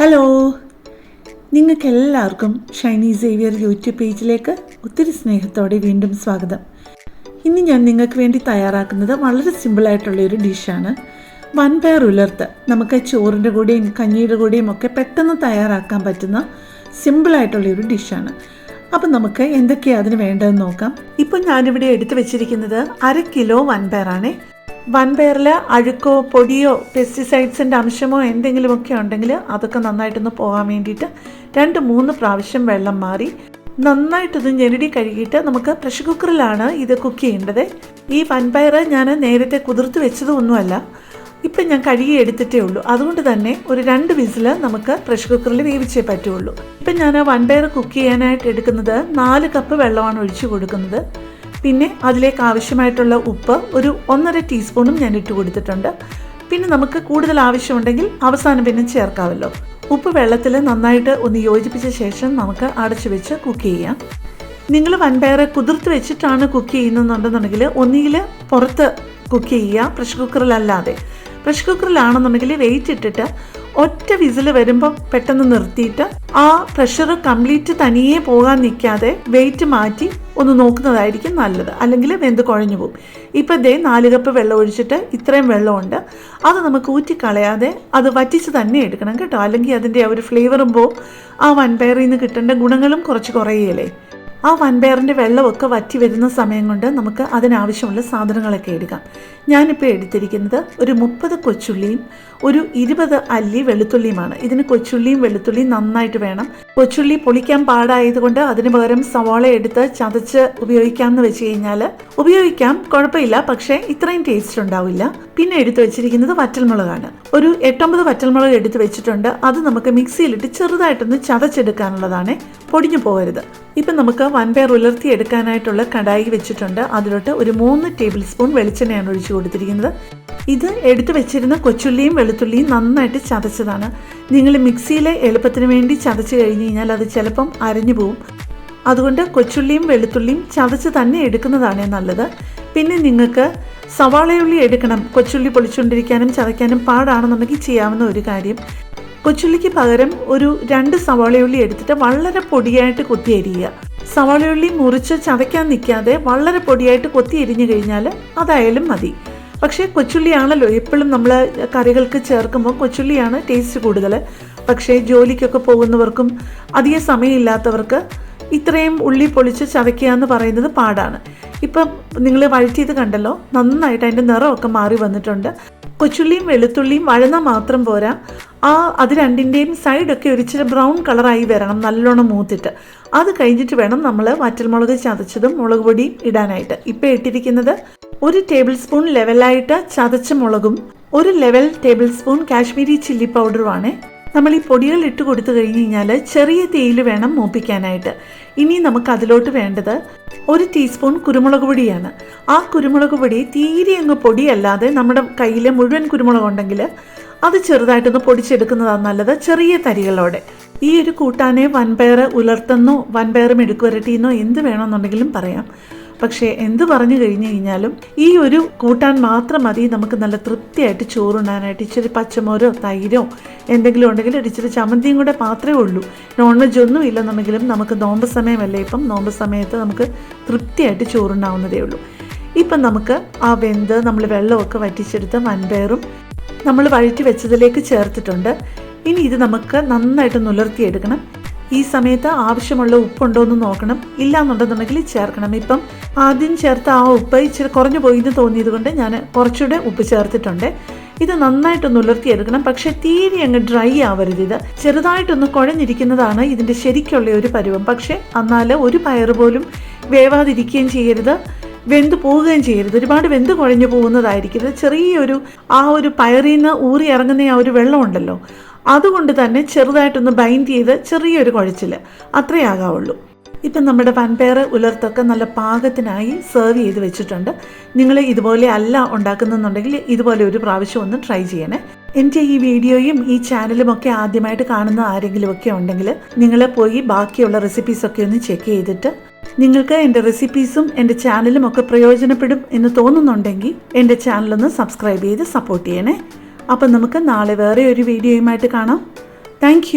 Hello നിങ്ങൾക്ക് എല്ലാവർക്കും Shiny Xavier YouTube പേജിലേക്ക് ഒത്തിരി സ്നേഹത്തോടെ വീണ്ടും സ്വാഗതം. ഇന്ന് ഞാൻ നിങ്ങൾക്ക് വേണ്ടി തയ്യാറാക്കുന്നത് വളരെ സിമ്പിളായിട്ടുള്ള ഒരു ഡിഷാണ് വൻപയർ ഉലർത്ത് നമുക്ക് ചോറിന്റെ കൂടെയും കഞ്ഞിയുടെ കൂടെയും ഒക്കെ പെട്ടെന്ന് തയ്യാറാക്കാൻ പറ്റുന്ന സിമ്പിളായിട്ടുള്ള ഒരു ഡിഷാണ് അപ്പം നമുക്ക് എന്തൊക്കെയാണ് അതിന് വേണ്ടതെന്ന് നോക്കാം. ഇപ്പം ഞാനിവിടെ എടുത്തു വെച്ചിരിക്കുന്നത് അര കിലോ വൻപയറാണേ വൻപയറിൽ അഴുക്കോ പൊടിയോ പെസ്റ്റിസൈഡ്സിന്റെ അംശമോ എന്തെങ്കിലുമൊക്കെ ഉണ്ടെങ്കിൽ അതൊക്കെ നന്നായിട്ടൊന്ന് പോകാൻ വേണ്ടിയിട്ട് രണ്ട് മൂന്ന് പ്രാവശ്യം വെള്ളം മാറി. നന്നായിട്ടത് ഞെരടി കഴുകിയിട്ട് നമുക്ക് പ്രഷർ കുക്കറിലാണ് ഇത് കുക്ക് ചെയ്യേണ്ടത്. ഈ വൻപയർ ഞാൻ നേരത്തെ കുതിർത്ത് വെച്ചതൊന്നുമല്ല. ഇപ്പം ഞാൻ കഴുകി എടുത്തിട്ടേ ഉള്ളൂ. അതുകൊണ്ട് തന്നെ ഒരു രണ്ട് വിസിൽ നമുക്ക് പ്രഷർ കുക്കറിൽ വേവിച്ചേ പറ്റുള്ളൂ. ഇപ്പം ഞാൻ വൻപയർ കുക്ക് ചെയ്യാനായിട്ട് എടുക്കുന്നത് നാല് കപ്പ് വെള്ളമാണ് ഒഴിച്ചു കൊടുക്കുന്നത്. പിന്നെ അതിലേക്ക് ആവശ്യമായിട്ടുള്ള ഉപ്പ് ഒരു ഒന്നര ടീസ്പൂണും ഞാൻ ഇട്ട് കൊടുത്തിട്ടുണ്ട്. പിന്നെ നമുക്ക് കൂടുതൽ ആവശ്യമുണ്ടെങ്കിൽ അവസാനം പിന്നെ ചേർക്കാമല്ലോ ഉപ്പ് വെള്ളത്തിൽ നന്നായിട്ട് ഒന്ന് യോജിപ്പിച്ച ശേഷം നമുക്ക് അടച്ചു വെച്ച് കുക്ക് ചെയ്യാം. നിങ്ങൾ വൻപയർ കുതിർത്ത് വെച്ചിട്ടാണ് കുക്ക് ചെയ്യുന്നുണ്ടെന്നുണ്ടെങ്കിൽ ഒന്നുകിൽ പുറത്ത് കുക്ക് ചെയ്യുക പ്രഷർ കുക്കറിലല്ലാതെ. പ്രഷർ കുക്കറിലാണെന്നുണ്ടെങ്കിൽ വെയിറ്റ് ഇട്ടിട്ട് ഒറ്റ വിസിൽ വരുമ്പോൾ പെട്ടെന്ന് നിർത്തിയിട്ട് ആ പ്രഷർ കംപ്ലീറ്റ് തനിയെ പോകാൻ നിൽക്കാതെ വെയിറ്റ് മാറ്റി ഒന്ന് നോക്കുന്നതായിരിക്കും നല്ലത്. അല്ലെങ്കിൽ വെന്ത് കുഴഞ്ഞു പോകും. ഇപ്പം ദേ നാല് കപ്പ് വെള്ളം ഒഴിച്ചിട്ട് ഇത്രയും വെള്ളമുണ്ട്. അത് നമുക്ക് ഊറ്റിക്കളയാതെ അത് വറ്റിച്ച് തന്നെ എടുക്കണം കേട്ടോ. അല്ലെങ്കിൽ അതിന്റെ ആ ഒരു ഫ്ലേവറും പോവും. ആ വൻപയറിൽ നിന്ന് കിട്ടേണ്ട ഗുണങ്ങളും കുറച്ച് കുറയുകയല്ലേ ആ വൻപയറിന്റെ വെള്ളമൊക്കെ വറ്റി വരുന്ന സമയം കൊണ്ട് നമുക്ക് അതിനാവശ്യമുള്ള സാധനങ്ങളൊക്കെ എടുക്കാം. ഞാനിപ്പോൾ എടുത്തിരിക്കുന്നത് ഒരു മുപ്പത് കൊച്ചുള്ളിയും ഒരു ഇരുപത് അല്ലി വെളുത്തുള്ളിയുമാണ്. ഇതിന് കൊച്ചുള്ളിയും വെളുത്തുള്ളിയും നന്നായിട്ട് വേണം. കൊച്ചുള്ളി പൊളിക്കാൻ പാടായതുകൊണ്ട് അതിന് പകരം സവാള എടുത്ത് ചതച്ച് ഉപയോഗിക്കാം എന്ന് വെച്ച് കഴിഞ്ഞാൽ ഉപയോഗിക്കാം കുഴപ്പമില്ല. പക്ഷേ ഇത്രയും ടേസ്റ്റ് ഉണ്ടാവില്ല. പിന്നെ എടുത്തു വെച്ചിരിക്കുന്നത് വറ്റൽമുളകാണ്. ഒരു എട്ടൊമ്പത് വറ്റൽമുളക് എടുത്ത് വെച്ചിട്ടുണ്ട്. അത് നമുക്ക് മിക്സിയിലിട്ട് ചെറുതായിട്ടൊന്ന് ചതച്ചെടുക്കാനുള്ളതാണ്. പൊടിഞ്ഞു പോകരുത്. ഇപ്പം നമുക്ക് വൻപയർ ഉലർത്തി എടുക്കാനായിട്ടുള്ള കടായി വെച്ചിട്ടുണ്ട്. അതിലോട്ട് ഒരു മൂന്ന് ടേബിൾ സ്പൂൺ വെളിച്ചെണ്ണയാണ് ഒഴിച്ചു കൊടുത്തിരിക്കുന്നത്. ഇത് എടുത്തു വെച്ചിരുന്ന കൊച്ചുള്ളിയും വെളുത്തുള്ളിയും നന്നായിട്ട് ചതച്ചതാണ്. നിങ്ങൾ മിക്സിയിൽ എളുപ്പത്തിന് വേണ്ടി ചതച്ച് കഴിഞ്ഞ് കഴിഞ്ഞാൽ അത് ചിലപ്പം അരഞ്ഞു പോവും. അതുകൊണ്ട് കൊച്ചുള്ളിയും വെളുത്തുള്ളിയും ചതച്ച് തന്നെ എടുക്കുന്നതാണ് നല്ലത്. പിന്നെ നിങ്ങൾക്ക് സവാളയുള്ളി എടുക്കണം. കൊച്ചുള്ളി പൊളിച്ചുകൊണ്ടിരിക്കാനും ചതയ്ക്കാനും പാടാണെന്നുണ്ടെങ്കിൽ ചെയ്യാവുന്ന ഒരു കാര്യം. കൊച്ചുള്ളിക്ക് പകരം ഒരു രണ്ട് സവാളയുള്ളി എടുത്തിട്ട് വളരെ പൊടിയായിട്ട് കൊത്തി അരിയുക. സവാളയുള്ളി മുറിച്ച് ചതയ്ക്കാൻ നിൽക്കാതെ വളരെ പൊടിയായിട്ട് കൊത്തി എരിഞ്ഞു കഴിഞ്ഞാൽ അതായാലും മതി. പക്ഷേ കൊച്ചുള്ളിയാണല്ലോ എപ്പോഴും നമ്മൾ കറികൾക്ക് ചേർക്കുമ്പോൾ കൊച്ചുള്ളിയാണ് ടേസ്റ്റ് കൂടുതൽ പക്ഷേ ജോലിക്കൊക്കെ പോകുന്നവർക്കും അധികം സമയമില്ലാത്തവർക്ക് ഇത്രയും ഉള്ളി പൊളിച്ച് ചതയ്ക്കുക എന്ന് പറയുന്നത് പാടാണ്. ഇപ്പം നിങ്ങൾ വഴറ്റിയത് കണ്ടല്ലോ നന്നായിട്ട് അതിന്റെ നിറമൊക്കെ മാറി വന്നിട്ടുണ്ട്. കൊച്ചുള്ളിയും വെളുത്തുള്ളിയും വഴന്ന മാത്രം പോരാ. ആ അത് രണ്ടിന്റെയും സൈഡൊക്കെ ഒരിച്ചിരി ബ്രൗൺ കളറായി വരണം നല്ലോണം മൂത്തിട്ട്. അത് കഴിഞ്ഞിട്ട് വേണം നമ്മൾ വറ്റൽമുളക് ചതച്ചതും മുളക് പൊടിയും ഇടാനായിട്ട്. ഇപ്പം ഇട്ടിരിക്കുന്നത് ഒരു ടേബിൾ സ്പൂൺ ലെവലായിട്ട് ചതച്ച മുളകും ഒരു level tablespoon Kashmiri chilli പൗഡറുമാണ് നമ്മൾ ഈ പൊടികൾ ഇട്ട് കൊടുത്തു കഴിഞ്ഞ് കഴിഞ്ഞാൽ ചെറിയ തീയിൽ വേണം മൂപ്പിക്കാനായിട്ട്. ഇനി നമുക്ക് അതിലോട്ട് വേണ്ടത് ഒരു ടീസ്പൂൺ കുരുമുളക് പൊടിയാണ്. ആ കുരുമുളക് പൊടി തീരെ അങ്ങ് പൊടിയല്ലാതെ നമ്മുടെ കയ്യിൽ മുഴുവൻ കുരുമുളക് ഉണ്ടെങ്കിൽ അത് ചെറുതായിട്ടൊന്ന് പൊടിച്ചെടുക്കുന്നതാണ് നല്ലത്. ചെറിയ തരികളോടെ. ഈ ഒരു കൂട്ടാനെ വൻപയർ ഉലർത്തുന്നോ വൻപയർ മെഴുക്കുവരട്ടിന്നോ എന്ത് വേണമെന്നുണ്ടെങ്കിലും പറയാം. പക്ഷേ എന്ത് പറഞ്ഞു കഴിഞ്ഞു കഴിഞ്ഞാലും ഈ ഒരു കൂട്ടാൻ മാത്രം മതി. നമുക്ക് നല്ല തൃപ്തിയായിട്ട് ചോറുണ്ണാനായിട്ട് ഇച്ചിരി പച്ചമോരോ തൈരോ എന്തെങ്കിലും ഉണ്ടെങ്കിൽ ഇച്ചിരി ചമ്മന്തിയും കൂടെ മാത്രമേ ഉള്ളൂ. നോൺ വെജ് ഒന്നും ഇല്ലെന്നുണ്ടെങ്കിലും നമുക്ക് നോമ്പ് സമയമല്ലേ ഇപ്പം. നോമ്പ് സമയത്ത് നമുക്ക് തൃപ്തിയായിട്ട് ചോറുണ്ണാവുന്നതേ ഉള്ളൂ. ഇപ്പം നമുക്ക് ആ വെന്ത് നമ്മൾ വെള്ളമൊക്കെ വറ്റിച്ചെടുത്ത് വൻപയറും നമ്മൾ വഴറ്റി വെച്ചതിലേക്ക് ചേർത്തിട്ടുണ്ട്. ഇനി ഇത് നമുക്ക് നന്നായിട്ട് നുലർത്തിയെടുക്കണം ഈ സമയത്ത് ആവശ്യമുള്ള ഉപ്പുണ്ടോ എന്ന് നോക്കണം. ഇല്ല എന്നുണ്ടെന്നുണ്ടെങ്കിൽ ചേർക്കണം. ഇപ്പം ആദ്യം ചേർത്ത ആ ഉപ്പ് ഇച്ചിരി കുറഞ്ഞു പോയി എന്ന് തോന്നിയത് കൊണ്ട് ഞാൻ കുറച്ചുകൂടെ ഉപ്പ് ചേർത്തിട്ടുണ്ട്. ഇത് നന്നായിട്ടൊന്ന് ഉലർത്തിയെടുക്കണം. പക്ഷേ തീരെ അങ്ങ് ഡ്രൈ ആവരുത് ഇത്. ചെറുതായിട്ടൊന്ന് കുഴഞ്ഞിരിക്കുന്നതാണ് ഇതിന്റെ ശരിക്കുള്ള ഒരു പരുവം. പക്ഷേ എന്നാൽ ഒരു പയർ പോലും വേവാതിരിക്കുകയും ചെയ്യരുത്. വെന്ത് പോവുകയും ചെയ്യരുത്. ഒരുപാട് വെന്ത് കുഴഞ്ഞു പോകുന്നതായിരിക്കരുത് ചെറിയൊരു ആ ഒരു പയറിൽ നിന്ന് ഊറി ഇറങ്ങുന്ന ആ ഒരു വെള്ളമുണ്ടല്ലോ. അതുകൊണ്ട് തന്നെ ചെറുതായിട്ടൊന്ന് ബൈൻഡ് ചെയ്ത് ചെറിയൊരു കുഴച്ചിൽ അത്രേ ആകാവുള്ളൂ. ഇപ്പം നമ്മുടെ പൻപയർ ഉലർത്തൊക്കെ നല്ല പാകത്തിനായി സെർവ് ചെയ്ത് വെച്ചിട്ടുണ്ട്. നിങ്ങൾ ഇതുപോലെ അല്ല ഉണ്ടാക്കുന്നുണ്ടെങ്കിൽ ഇതുപോലെ ഒരു പ്രാവശ്യം ഒന്ന് ട്രൈ ചെയ്യണേ. എന്റെ ഈ വീഡിയോയും ഈ ചാനലും ഒക്കെ ആദ്യമായിട്ട് കാണുന്ന ആരെങ്കിലുമൊക്കെ ഉണ്ടെങ്കിൽ നിങ്ങൾ പോയി ബാക്കിയുള്ള റെസിപ്പീസൊക്കെ ഒന്ന് ചെക്ക് ചെയ്തിട്ട് നിങ്ങൾക്ക് എന്റെ റെസിപ്പീസും എന്റെ ചാനലും ഒക്കെ പ്രയോജനപ്പെടും എന്ന് തോന്നുന്നുണ്ടെങ്കിൽ എന്റെ ചാനലൊന്ന് സബ്സ്ക്രൈബ് ചെയ്ത് സപ്പോർട്ട് ചെയ്യണേ. അപ്പം നമുക്ക് നാളെ വേറെ ഒരു വീഡിയോയുമായിട്ട് കാണാം. താങ്ക്